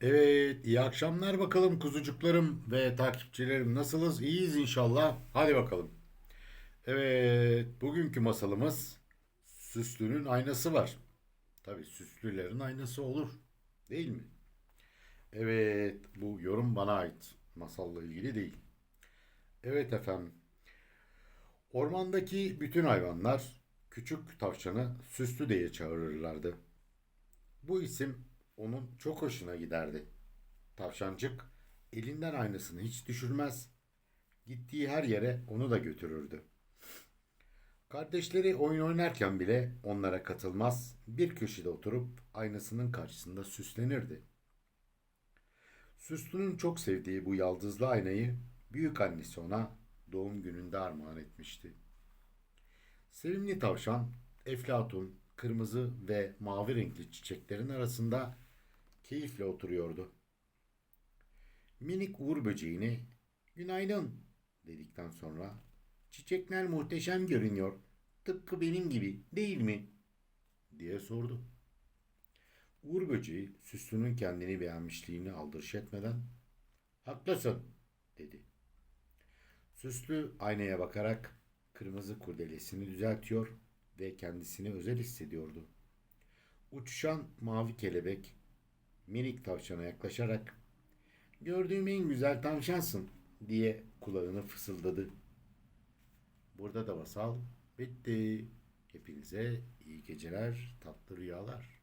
Evet, iyi akşamlar bakalım kuzucuklarım ve takipçilerim. Nasılsınız? İyiyiz inşallah. Hadi bakalım. Evet, bugünkü masalımız Süslü'nün aynası var. Tabii süslülerin aynası olur. Değil mi? Evet, bu yorum bana ait. Masalla ilgili değil. Evet efendim. Ormandaki bütün hayvanlar küçük tavşanı Süslü diye çağırırlardı. Bu isim onun çok hoşuna giderdi. Tavşancık elinden aynasını hiç düşürmez. Gittiği her yere onu da götürürdü. Kardeşleri oyun oynarken bile onlara katılmaz, bir köşede oturup aynasının karşısında süslenirdi. Süslü'nün çok sevdiği bu yaldızlı aynayı büyük annesi ona doğum gününde armağan etmişti. Sevimli tavşan, eflatun, kırmızı ve mavi renkli çiçeklerin arasında keyifle oturuyordu. Minik uğur böceğini günaydın dedikten sonra çiçekler muhteşem görünüyor. Tıpkı benim gibi değil mi? diye sordu. Uğur böceği süslünün kendini beğenmişliğini aldırış etmeden haklısın dedi. Süslü aynaya bakarak kırmızı kurdelesini düzeltiyor ve kendisini özel hissediyordu. Uçuşan mavi kelebek minik tavşana yaklaşarak gördüğüm en güzel tavşansın diye kulağını fısıldadı. Burada da masal bitti. Hepinize iyi geceler, tatlı rüyalar.